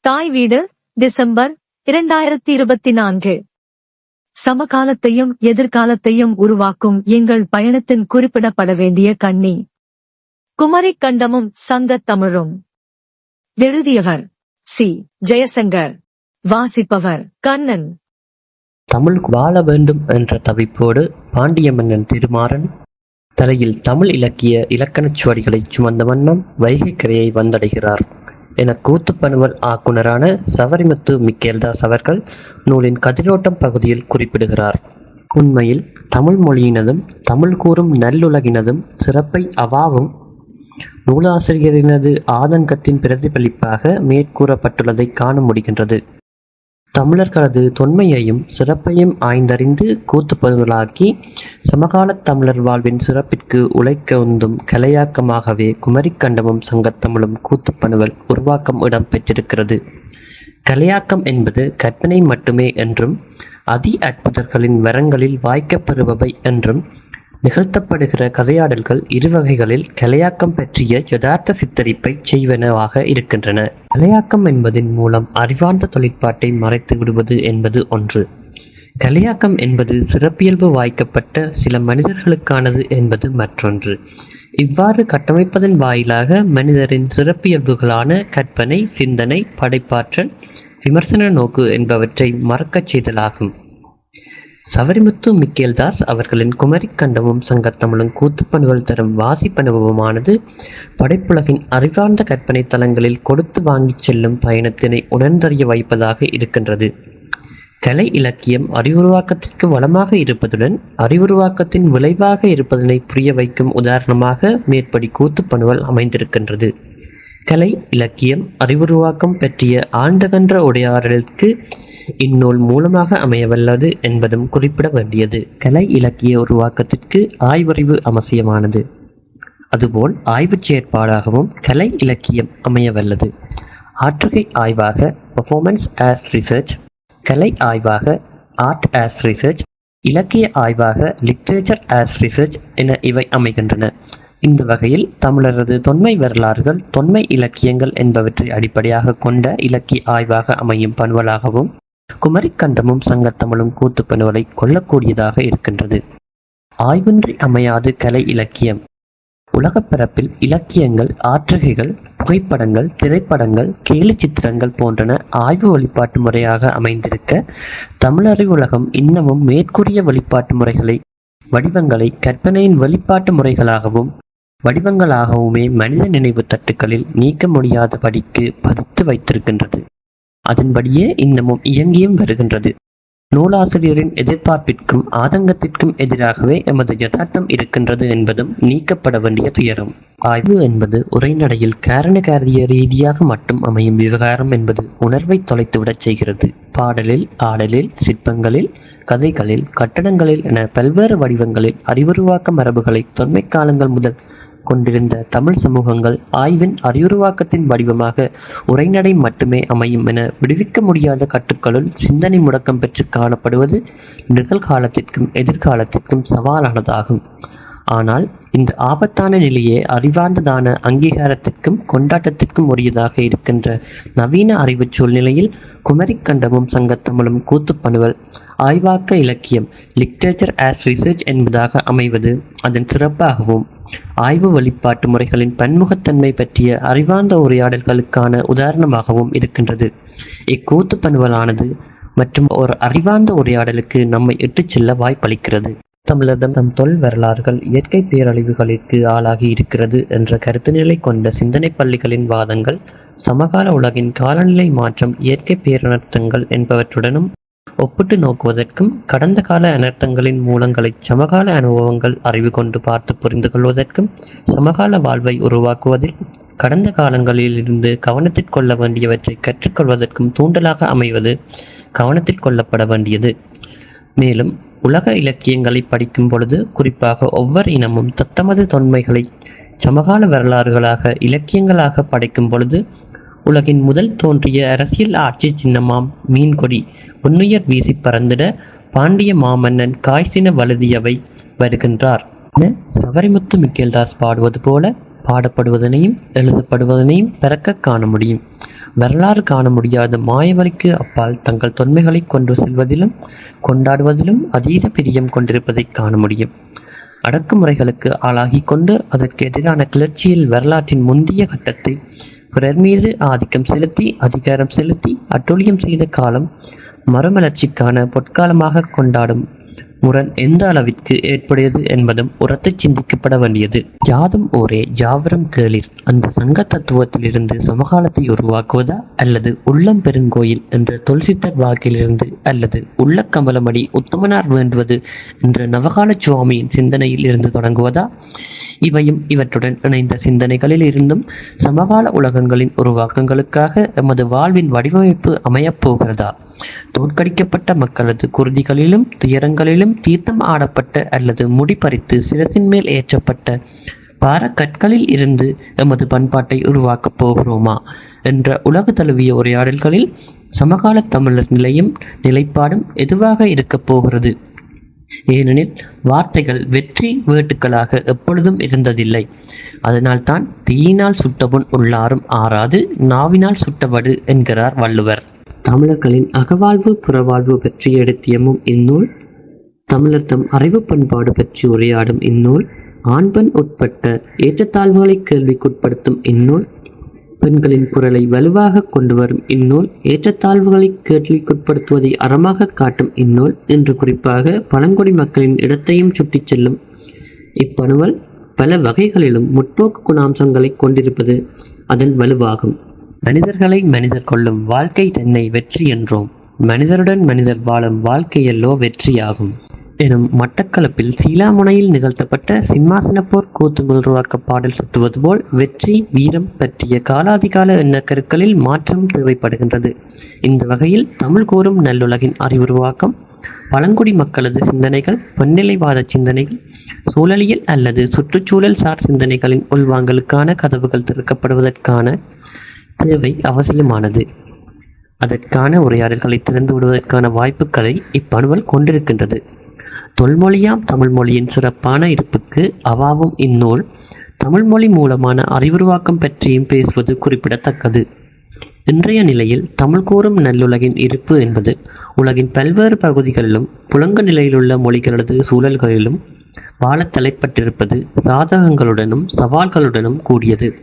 தாய் வீடு டிசம்பர் இரண்டாயிரத்தி இருபத்தி நான்கு சமகாலத்தையும் எதிர்காலத்தையும் உருவாக்கும் எங்கள் பயணத்தின் குறிப்பிடப்பட வேண்டிய கண்ணி. குமரிக் கண்டமும் சங்கத் தமிழும். எழுதியவர் சி. ஜெயசங்கர். வாசிப்பவர் கண்ணன். தமிழ் வாழ வேண்டும் என்ற தவிப்போடு பாண்டிய மன்னன் திருமாறன் தலையில் தமிழ் இலக்கிய இலக்கணச் சுவடிகளைச் சுமந்த வண்ணம் வைகை கரையை வந்தடைகிறார். என கூத்துப்பணுவல் ஆக்குனரான சவரிமுத்து மிக்கேல்தாஸ் அவர்கள் நூலின் கதிரோட்டம் பகுதியில் குறிப்பிடுகிறார். உண்மையில் தமிழ் மொழியினதும் தமிழ் கூறும் நல்லுலகினதும் சிறப்பை அவாவும் நூலாசிரியரினது ஆதங்கத்தின் பிரதிபலிப்பாக மேற்கூறப்பட்டுள்ளதை காண முடிகின்றது. தமிழர்களது தொன்மையையும் சிறப்பையும் ஆய்ந்தறிந்து கூத்துப்பதுகளாக்கி சமகாலத் தமிழர் வாழ்வின் சிறப்பிற்கு உழைக்க உந்தும் கலையாக்கமாகவே குமரிக்கண்டமும் சங்கத்தமிழும் கூத்துப்பணுவல் உருவாக்கம் இடம் பெற்றிருக்கிறது கலையாக்கம் என்பது கற்பனை மட்டுமே என்றும் அதி அற்புதர்களின் வரங்களில் வாய்க்கப்பெறுபவை என்றும் நிகழ்த்தப்படுகிற கதையாடல்கள் இரு வகைகளில் கலையாக்கம் பற்றிய யதார்த்த சித்தரிப்பை செய்வனவாக இருக்கின்றன. கலையாக்கம் என்பதின் மூலம் அறிவார்ந்த தொழிற்பாட்டை மறைத்து விடுவது என்பது ஒன்று. கலையாக்கம் என்பது சிறப்பியல்பு வாய்க்கப்பட்ட சில மனிதர்களுக்கானது என்பது மற்றொன்று. இவ்வாறு கட்டமைப்பதன் வாயிலாக மனிதரின் சிறப்பியல்புகளான கற்பனை சிந்தனை படைப்பாற்றல் விமர்சன நோக்கு என்பவற்றை மறக்கச் செய்தலாகும். சவரிமுத்து மிக்கேல்தாஸ் அவர்களின் குமரிக்கண்டமும் சங்கத்தமிழும் கூத்துப்பணுவல் தரும் வாசிப்பனுபவமானது படைப்புலகின் அறிவார்ந்த கற்பனை தலங்களில் கொடுத்து வாங்கிச் செல்லும் பயணத்தினை உணர்ந்தறிய வைப்பதாக இருக்கின்றது. கலை இலக்கியம் அறிவுருவாக்கத்திற்கு வளமாக இருப்பதுடன் அறிவுருவாக்கத்தின் விளைவாக இருப்பதனை புரிய வைக்கும் உதாரணமாக மேற்படி கூத்துப்பணுவல் அமைந்திருக்கின்றது. கலை இலக்கியம் அறிவுருவாக்கம் பற்றிய ஆழ்ந்தகன்ற உடையாடலுக்கு இந்நூல் மூலமாக அமையவல்லது என்பதும் குறிப்பிட வேண்டியது. கலை இலக்கிய உருவாக்கத்திற்கு ஆய்வறிவு அவசியமானது. அதுபோல் ஆய்வுச் செயற்பாடாகவும் கலை இலக்கியம் அமையவல்லது. ஆற்றுகை ஆய்வாக பர்ஃபார்மன்ஸ் ஆஸ் ரிசர்ச் கலை ஆய்வாக ஆர்ட் ஆஸ் ரிசர்ச் இலக்கிய ஆய்வாக லிட்ரேச்சர் ஆஸ் ரிசர்ச் என இவை அமைகின்றன. இந்த வகையில் தமிழரது தொன்மை வரலாறுகள் தொன்மை இலக்கியங்கள் என்பவற்றை அடிப்படையாக கொண்ட இலக்கிய ஆய்வாக அமையும் பணுவலாகவும் குமரிக்கண்டமும் சங்கத்தமிழும் கூத்து பணுவலை கொள்ளக்கூடியதாக இருக்கின்றது. ஆய்வின்றி அமையாது கலை இலக்கியம். உலகப்பரப்பில் இலக்கியங்கள் ஆற்றுகைகள் புகைப்படங்கள் திரைப்படங்கள் கேலி சித்திரங்கள் போன்றன ஆய்வு வழிபாட்டு முறையாக அமைந்திருக்க தமிழறிவுலகம் இன்னமும் மேற்கூறிய வழிபாட்டு முறைகளை வடிவங்களை கற்பனையின் வழிபாட்டு முறைகளாகவும் வடிவங்களாகவுமே மனித நினைவு தட்டுக்களில் நீக்க முடியாதபடிக்கு பதித்து வைத்திருக்கின்றது. அதன்படியே இன்னமும் இயங்கியும் வருகின்றது. நூலாசிரியரின் எதிர்பார்ப்பிற்கும் ஆதங்கத்திற்கும் எதிராகவே எமது யதார்த்தம் இருக்கின்றது என்பதும் நீக்கப்பட வேண்டிய துயரம். ஆய்வு என்பது உரைநடையில் காரணகாரிய ரீதியாக மட்டும் அமையும் விவகாரம் என்பது உணர்வை தொலைத்துவிடச் செய்கிறது. பாடலில் ஆடலில் சிற்பங்களில் கதைகளில் கட்டடங்களில் என பல்வேறு வடிவங்களில் அறிவுருவாக்க மரபுகளை தொன்மை காலங்கள் முதல் கொண்டிருந்த தமிழ் சமூகங்கள் ஆய்வின் அரியுருவாக்கத்தின் வடிவமாக உரைநடை மட்டுமே அமையும் என விடுவிக்க முடியாத கட்டுக்களுள் சிந்தனை முடக்கம் பெற்று காணப்படுவது நிகழ்காலத்திற்கும் எதிர்காலத்திற்கும் சவாலானதாகும். ஆனால் இந்த ஆபத்தான நிலையே அறிவார்ந்ததான அங்கீகாரத்திற்கும் கொண்டாட்டத்திற்கும் உரியதாக இருக்கின்ற நவீன அறிவுச் சூழ்நிலையில் குமரிக்கண்டமும் சங்கத்தமிழும் கூத்துப்பணுவல் ஆய்வாக்க இலக்கியம் லிட்ரேச்சர் ஆஸ் ரிசர்ச் என்பதாக அமைவது அதன் சிறப்பாகவும் ஆய்வு வழிபாட்டு முறைகளின் பன்முகத்தன்மை பற்றிய அறிவார்ந்த உரையாடல்களுக்கான உதாரணமாகவும் இருக்கின்றது. இக்கூத்து பணுவலானது மற்றும் ஒரு அறிவார்ந்த உரையாடலுக்கு நம்மை இட்டுச் செல்ல வாய்ப்பளிக்கிறது. தமிழர்தம் தம் தொல் வரலாறுகள் இயற்கை பேரழிவுகளிற்கு ஆளாகி இருக்கிறது என்ற கருத்துநிலை கொண்ட சிந்தனை பள்ளிகளின் வாதங்கள் சமகால உலகின் காலநிலை மாற்றம் இயற்கை பேரனர்த்தங்கள் என்பவற்றுடனும் ஒப்பிட்டு நோக்குவதற்கும் கடந்த கால அனர்த்தங்களின் மூலங்களை சமகால அனுபவங்கள் அறிவு கொண்டு பார்த்து புரிந்து கொள்வதற்கும் சமகால வாழ்வை உருவாக்குவதில் கடந்த காலங்களிலிருந்து கவனத்தில் கொள்ள வேண்டியவற்றை கற்றுக்கொள்வதற்கும் தூண்டலாக அமைவது கவனத்தில் கொள்ளப்பட வேண்டியது. மேலும் உலக இலக்கியங்களை படிக்கும் பொழுது குறிப்பாக ஒவ்வொரு இனமும் தத்தமது தொன்மைகளை சமகால வரலாறுகளாக இலக்கியங்களாக படைக்கும் பொழுது உலகின் முதல் தோன்றிய அரசியல் ஆட்சி சின்னமாம் மீன்கொடி உன்னுயர் வீசி பறந்திட பாண்டிய மாமன்னன் காய்சின வழுதியவை வருகின்றார். என சவரிமுத்து மிக்கேல்தாஸ் பாடுவது போல பாடப்படுவதனையும் எழுதப்படுவதனையும் பிறக்க காண முடியும். வரலாறு காண முடியாத மாயவரிக்கு அப்பால் தங்கள் தொன்மைகளை கொண்டு செல்வதிலும் கொண்டாடுவதிலும் அதீத பிரியம் கொண்டிருப்பதை காண முடியும். அடக்குமுறைகளுக்கு ஆளாகி கொண்டு அதற்கு எதிரான கிளர்ச்சியில் வரலாற்றின் முந்தைய கட்டத்தை பிறர் மீது ஆதிக்கம் செலுத்தி அதிகாரம் செலுத்தி அட்டூழியம் செய்த காலம் மறுமலர்ச்சிக்கான பொற்காலமாக கொண்டாடும் முரண் எந்த அளவிற்கு ஏற்புடையது என்பதும் உரத்து சிந்திக்கப்பட வேண்டியது. யாதும் ஒரே யாவரும் கேளிர். அந்த சங்க தத்துவத்திலிருந்து சமகாலத்தை உருவாக்குவதா அல்லது உள்ளம் பெருங்கோயில் என்ற தொல்சித்தர் வாக்கிலிருந்து அல்லது உள்ள கமலமடி உத்தமனார் வேண்டுவது என்ற நவகால சுவாமியின் சிந்தனையில் இருந்து தொடங்குவதா? இவையும் இவற்றுடன் இணைந்த சிந்தனைகளில் இருந்தும் சமகால உலகங்களின் உருவாக்கங்களுக்காக எமது வாழ்வின் வடிவமைப்பு அமையப் போகிறதா? தோற்கடிக்கப்பட்ட மக்களது குருதிகளிலும் துயரங்களிலும் தீர்த்தம் ஆடப்பட்ட அல்லது முடிபறித்து சிரசின் மேல் ஏற்றப்பட்ட பாரக்கற்களில் இருந்து எமது பண்பாட்டை உருவாக்கப் போகிறோமா? என்ற உலக தழுவிய உரையாடல்களில் சமகால தமிழர் நிலையும் நிலைப்பாடும் எதுவாக இருக்கப் போகிறது? ஏனெனில் வார்த்தைகள் வெற்றி வேட்டுக்களாக எப்பொழுதும் இருந்ததில்லை. அதனால்தான் தீயினால் சுட்டபுண் உள்ளாரும் ஆறாது நாவினால் சுட்டவடு என்கிறார் வள்ளுவர். தமிழர்களின் அகவாழ்வு புறவாழ்வு பற்றி எடுத்தியமும் இந்நூல் தமிழர் தம் அறிவு பண்பாடு பற்றி உரையாடும் இந்நூல் ஆண்பெண் உட்பட்ட ஏற்றத்தாழ்வுகளை கேள்விக்குட்படுத்தும் இந்நூல். பெண்களின் குரலை வலுவாக கொண்டு வரும் இந்நூல் ஏற்றத்தாழ்வுகளை கேள்விக்குட்படுத்துவதை அறமாக காட்டும் இந்நூல் என்று குறிப்பாக பழங்குடி மக்களின் இடத்தையும் சுட்டிச் செல்லும். இப்பணுவல் பல வகைகளிலும் முற்போக்கு குணாம்சங்களை கொண்டிருப்பது அதன் வலுவாகும். மனிதர்களை மனிதர் கொள்ளும் வாழ்க்கை தன்னை வெற்றி என்றோம். மனிதருடன் மனிதர் வாழும் வாழ்க்கையல்லோ வெற்றியாகும். எனும் மட்டக்களப்பில் சீலாமுனையில் நிகழ்த்தப்பட்ட சிம்மாசனப்போர் கூத்து உருவாக்க பாடல் சுட்டுவது போல் வெற்றி வீரம் பற்றிய காலாதிகால எண்ணக்கருக்களில் மாற்றம் தேவைப்படுகின்றது. இந்த வகையில் தமிழ் கூறும் நல்லுலகின் அறிவுருவாக்கம் பழங்குடி மக்களது சிந்தனைகள் பொன்னிலைவாத சிந்தனைகள் சூழலியல் அல்லது சுற்றுச்சூழல் சார் சிந்தனைகளின் உள்வாங்கலுக்கான கதவுகள் திறக்கப்படுவதற்கான தேவை அவசியமானது. அதற்கான உரையாடல்களை திறந்து விடுவதற்கான வாய்ப்புகளை இப்பணுவல் கொண்டிருக்கின்றது. தொல்மொழியாம் தமிழ்மொழியின் சிறப்பான இருப்புக்கு அவாவும் இந்நூல் தமிழ்மொழி மூலமான அறிவுருவாக்கம் பற்றியும் பேசுவது குறிப்பிடத்தக்கது. இன்றைய நிலையில் தமிழ் கூறும் நல்லுலகின் இருப்பு என்பது உலகின் பல்வேறு பகுதிகளிலும் புலங்க நிலையிலுள்ள மொழிகளது சூழல்களிலும் வாழத் தலைப்பட்டிருப்பது சாதகங்களுடனும் சவால்களுடனும் கூடியது.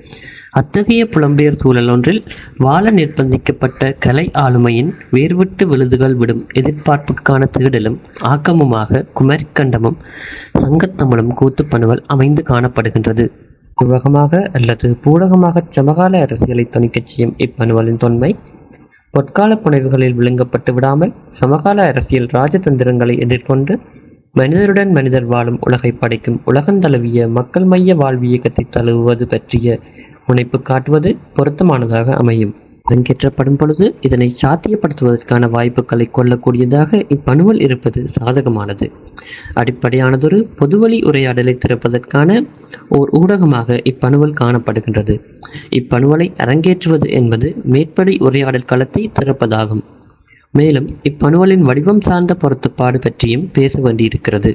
அத்தகைய புலம்பெயர் சூழல் ஒன்றில் வாழ நிர்பந்திக்கப்பட்ட கலை ஆளுமையின் வேர்விட்டு விழுதுகள் விடும் எதிர்பார்ப்புக்கான தேடலும் ஆக்கமுமாக குமரிக்கண்டமும் சங்கத்தமிழும் கூத்துப்பணுவல் அமைந்து காணப்படுகின்றது. உருவகமாக அல்லது பூடகமாக சமகால அரசியலை தணிக்கச் செய்யும் இப்பணுவலின் தொன்மை பொற்கால புனைவுகளில் விழுங்கப்பட்டு விடாமல் சமகால அரசியல் ராஜதந்திரங்களை எதிர்கொண்டு மனிதருடன் மனிதர் வாழும் உலகை படைக்கும் உலகந்தழுவிய மக்கள் மைய வாழ்வியக்கத்தை தழுவுவது பற்றிய முனைப்பு காட்டுவது பொருத்தமானதாக அமையும். அரங்கேற்றப்படும் பொழுது இதனை சாத்தியப்படுத்துவதற்கான வாய்ப்புகளை கொள்ளக்கூடியதாக இப்பணுவல் இருப்பது சாதகமானது. அடிப்படையானதொரு பொதுவழி உரையாடலை திறப்பதற்கான ஓர் ஊடகமாக இப்பணுவல் காணப்படுகின்றது. இப்பணுவலை அரங்கேற்றுவது என்பது மேற்படி உரையாடல் களத்தை திறப்பதாகும். மேலும் இப்பணுவலின் வடிவம் சார்ந்த பொருத்தப்பாடு பற்றியும் பேச வேண்டியிருக்கிறது.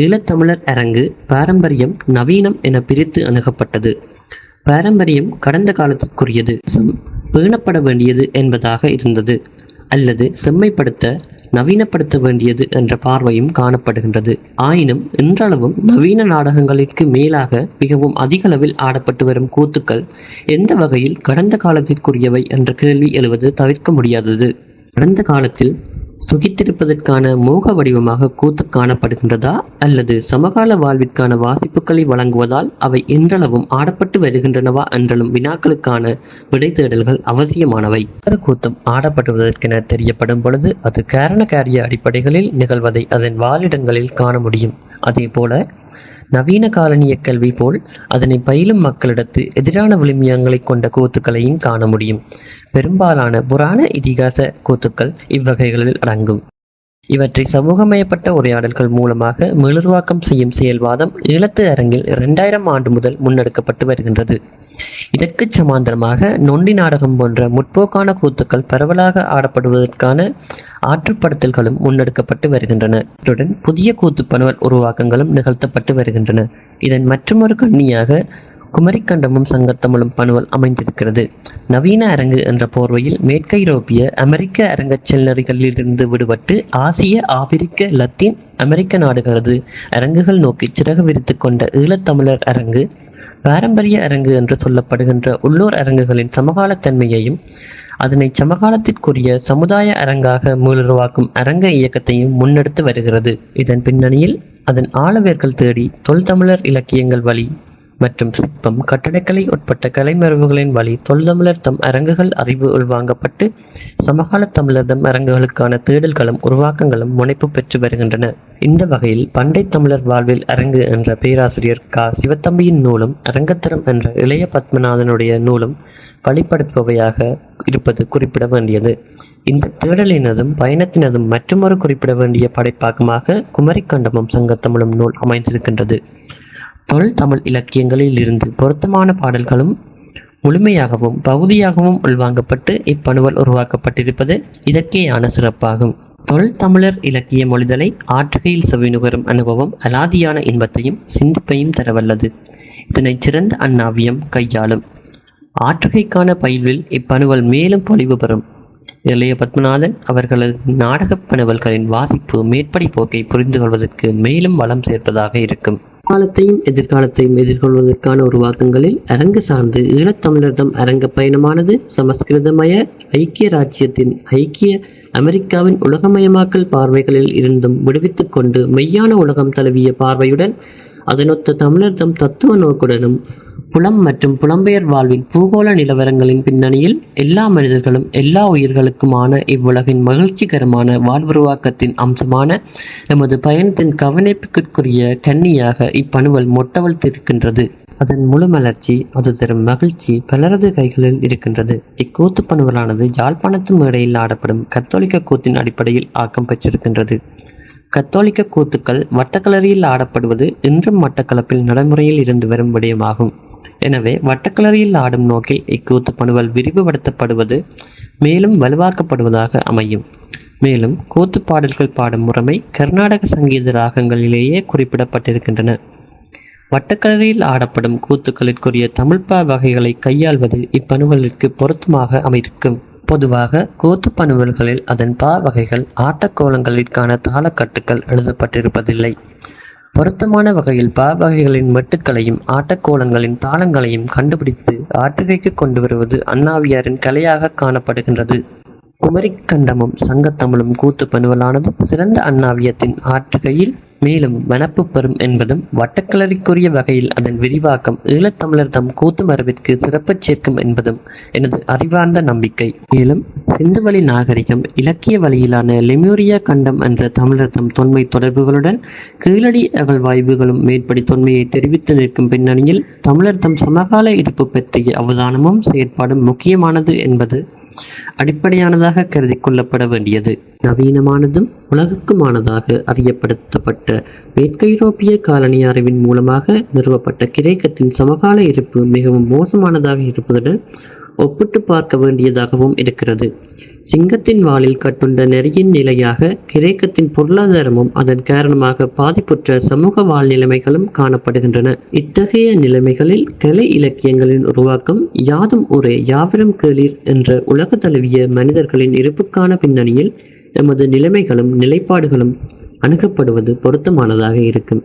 ஈழத்தமிழர் அரங்கு பாரம்பரியம் நவீனம் என பிரித்து அணுகப்பட்டது. பாரம்பரியம் கடந்த காலத்திற்குரியது. பேணப்பட வேண்டியது என்பதாக இருந்தது அல்லது செம்மைப்படுத்த நவீனப்படுத்த வேண்டியது என்ற பார்வையும் காணப்படுகின்றது. ஆயினும் இன்றளவும் நவீன நாடகங்களிற்கு மேலாக மிகவும் அதிகளவில் ஆடப்பட்டு வரும் கூத்துக்கள் எந்த வகையில் கடந்த காலத்திற்குரியவை என்ற கேள்வி எழுவது தவிர்க்க முடியாதது. கடந்த காலத்தில் சுகித்திருப்பதற்கான மோக வடிவமாக கூத்து காணப்படுகின்றதா அல்லது சமகால வாழ்விற்கான வாசிப்புகளை வழங்குவதால் அவை என்றளவும் ஆடப்பட்டு வருகின்றனவா என்றலும் வினாக்களுக்கான விடை தேடல்கள் அவசியமானவை. ஒரு கூத்தம் ஆடப்படுவதற்கென தெரியப்படும் பொழுது அது காரண காரிய அடிப்படைகளில் நிகழ்வதை அதன் வாழிடங்களில் காண முடியும். அதேபோல நவீன காலனிய கல்வி போல் அதனை பயிலும் மக்களிடத்து எதிரான விளிமியங்களை கொண்ட கூத்துக்களையும் காண முடியும். பெரும்பாலான புராண இதிகாச கூத்துக்கள் இவ்வகைகளில் அடங்கும். இவற்றை சமூகமயப்பட்ட உரையாடல்கள் மூலமாக மிளர்வாக்கம் செய்யும் செயல்வாதம் ஈழத்து அரங்கில் இரண்டாயிரம் ஆண்டு முதல் முன்னெடுக்கப்பட்டு வருகின்றது. இதற்கு சமாந்தரமாக நொண்டி நாடகம் போன்ற முற்போக்கான கூத்துக்கள் பரவலாக ஆடப்படுவதற்கான ஆற்றுப்படுத்தல்களும் முன்னெடுக்கப்பட்டு வருகின்றன. இத்துடன் புதிய கூத்துப்பணுவல் உருவாக்கங்களும் நிகழ்த்தப்பட்டு வருகின்றன. இதன் மற்றொரு கண்ணியாக குமரிக்கண்டமும் சங்கத்தமிழும் பணுவல் அமைந்திருக்கிறது. நவீன அரங்கு என்ற போர்வையில் மேற்கைரோப்பிய அமெரிக்க அரங்கச் செல்நறிகளிலிருந்து விடுபட்டு ஆசிய ஆபிரிக்க லத்தீன் அமெரிக்க நாடுகளது அரங்குகள் நோக்கி சிறகு விரித்து கொண்ட ஈழத்தமிழர் அரங்கு பாரம்பரிய அரங்கு என்று சொல்லப்படுகின்ற உள்ளூர் அரங்குகளின் சமகாலத்தன்மையையும் அதனை சமகாலத்திற்குரிய சமுதாய அரங்காக மீளுருவாக்கும் அரங்க இயக்கத்தையும் முன்னெடுத்து வருகிறது. இதன் பின்னணியில் அதன் ஆளவேர்கள் தேடி தொல்தமிழர் இலக்கியங்கள் வழி மற்றும் சிற்பம் கட்டடக்கலை உட்பட்ட கலைமரபுகளின் வழி தொல்தமிழர் தம் அரங்குகள் அறிவு உள்வாங்கப்பட்டு சமகால தமிழர் தம் அரங்குகளுக்கான தேடல்களும் உருவாக்கங்களும் முனைப்பு பெற்று வருகின்றன. இந்த வகையில் பண்டை தமிழர் வாழ்வில் அரங்கு என்ற பேராசிரியர் க. சிவத்தம்பியின் நூலும் அரங்கத்தரம் என்ற இளைய பத்மநாதனுடைய நூலும் வழிப்படுத்துபவையாக இருப்பது குறிப்பிட வேண்டியது. இந்த தேடலினதும் பயணத்தினதும் மற்றுமொரு குறிப்பிட வேண்டிய படைப்பாக்கமாக குமரிக்கண்டமும் சங்கத்தமிழும் நூல் அமைந்திருக்கின்றது. தொல் தமிழ் இலக்கியங்களில் இருந்து பொருத்தமான பாடல்களும் முழுமையாகவும் பகுதியாகவும் உள்வாங்கப்பட்டு இப்பணுவல் உருவாக்கப்பட்டிருப்பது இதற்கேயான சிறப்பாகும். தொல் தமிழர் இலக்கிய மொழிதலை ஆற்றுகையில் செவிநுகரும் அனுபவம் அலாதியான இன்பத்தையும் சிந்திப்பையும் தரவல்லது. இதனை சிறந்த அந்நாவியம் கையாளும். ஆற்றுகைக்கான பயில்வில் இப்பணுவல் மேலும் பொலிவு பெறும். இளைய பத்மநாதன் அவர்களது நாடகப் பணுவல்களின் வாசிப்பு மேற்படி போக்கை புரிந்து கொள்வதற்கு மேலும் வளம் சேர்ப்பதாக இருக்கும். காலத்தையும் எதிர்காலத்தையும் எதிர்கொள்வதற்கான உருவாக்கங்களில் அரங்கு சார்ந்து ஈழத்தமிழர்தம் அரங்க பயணமானது சமஸ்கிருதமய ஐக்கிய ராஜ்யத்தின் ஐக்கிய அமெரிக்காவின் உலகமயமாக்கல் பார்வைகளில் இருந்தும் விடுவித்துக் கொண்டு மெய்யான உலகம் தழுவிய பார்வையுடன் அதனொத்த தமிழர்தம் தத்துவ நோக்குடனும் புலம் மற்றும் புலம்பெயர் வாழ்வின் பூகோள நிலவரங்களின் பின்னணியில் எல்லா மனிதர்களும் எல்லா உயிர்களுக்குமான இவ்வுலகின் மகிழ்ச்சிகரமான வாழ்வுருவாக்கத்தின் அம்சமான எமது பயணத்தின் கவனிப்புக்குரிய கன்னியாக இப்பணுவல் மொட்டவழ்த்திருக்கின்றது அதன் முழு மலர்ச்சி அது தரும் மகிழ்ச்சி பலரது கைகளில் இருக்கின்றது. இக்கூத்து பணுவலானது யாழ்ப்பாணத்து மேடையில் ஆடப்படும் கத்தோலிக்க கூத்தின் அடிப்படையில் ஆக்கம் பெற்றிருக்கின்றது. கத்தோலிக்க கூத்துக்கள் வட்டக்கலரியில் ஆடப்படுவது இன்றும் மட்டக்களப்பில் நடைமுறையில் இருந்து வரும் விடயமாகும். எனவே வட்டக்கலரியில் ஆடும் நோக்கில் இக்கூத்து பணுவல் விரிவுபடுத்தப்படுவது மேலும் வலுவாக்கப்படுவதாக அமையும். மேலும் கூத்து பாடல்கள் பாடும் முறைமை கர்நாடக சங்கீத ராகங்களிலேயே குறிப்பிடப்பட்டிருக்கின்றன. வட்டக்கலரியில் ஆடப்படும் கூத்துக்களிற்குரிய தமிழ்பா வகைகளை கையாள்வது இப்பணுவலிற்கு பொருத்தமாக அமைக்கும். பொதுவாக கூத்து பணுவல்களில் அதன் பா வகைகள் ஆட்டக்கோலங்களிற்கான தாளக்கட்டுகள் எழுதப்பட்டிருப்பதில்லை. பொருத்தமான வகையில் பாவகைகளின் மெட்டுக்களையும் ஆட்டக்கோலங்களின் தாளங்களையும் கண்டுபிடித்து ஆற்றுகைக்கு கொண்டு வருவது அண்ணாவியாரின் கலையாக காணப்படுகின்றது. குமரிக்கண்டமும் சங்கத்தமிழும் கூத்து பணுவலானதும் சிறந்த அண்ணாவியத்தின் ஆற்றுகையில் மேலும் வனப்பு பெறும் என்பதும் வட்டக்கிளறிக்குரிய வகையில் அதன் விரிவாக்கம் ஈழத்தமிழர் தம் கூத்து மரபிற்கு சிறப்புச் சேர்க்கும் என்பதும் எனது அறிவார்ந்த நம்பிக்கை. மேலும் சிந்துவழி நாகரிகம் இலக்கிய வழியிலான லெமூரியா கண்டம் என்ற தமிழர் தம் தொன்மை தொடர்புகளுடன் கீழடி அகழ்வாய்வுகளும் மேற்படி தொன்மையை தெரிவித்து நிற்கும் பின்னணியில் தமிழர் தம் சமகால இருப்பு பற்றிய அவதானமும் செயற்பாடும் முக்கியமானது என்பது அடிப்படையானதாக கருதி கொள்ளப்பட வேண்டியது. நவீனமானதும் உலகுக்குமானதாக அறியப்படுத்தப்பட்ட மேற்கைரோப்பிய காலனி அறிவின் மூலமாக நிறுவப்பட்ட கிரேக்கத்தின் சமகால இருப்பு மிகவும் மோசமானதாக இருப்பதுடன் ஒப்பிட்டு பார்க்க வேண்டியதாகவும் இருக்கிறது. சிங்கத்தின் வாளில் கட்டுண்ட நெறியின் நிலையாக கிரேக்கத்தின் பொருளாதாரமும் அதன் காரணமாக பாதிப்புற்ற சமூக வாழ்நிலைமைகளும் காணப்படுகின்றன. இத்தகைய நிலைமைகளில் கலை இலக்கியங்களின் உருவாக்கம் யாதும் ஒரே யாவரும் கேளீர் என்ற உலக தழுவிய மனிதர்களின் இருப்புக்கான பின்னணியில் எமது நிலைமைகளும் நிலைப்பாடுகளும் அணுகப்படுவது பொருத்தமானதாக இருக்கும்.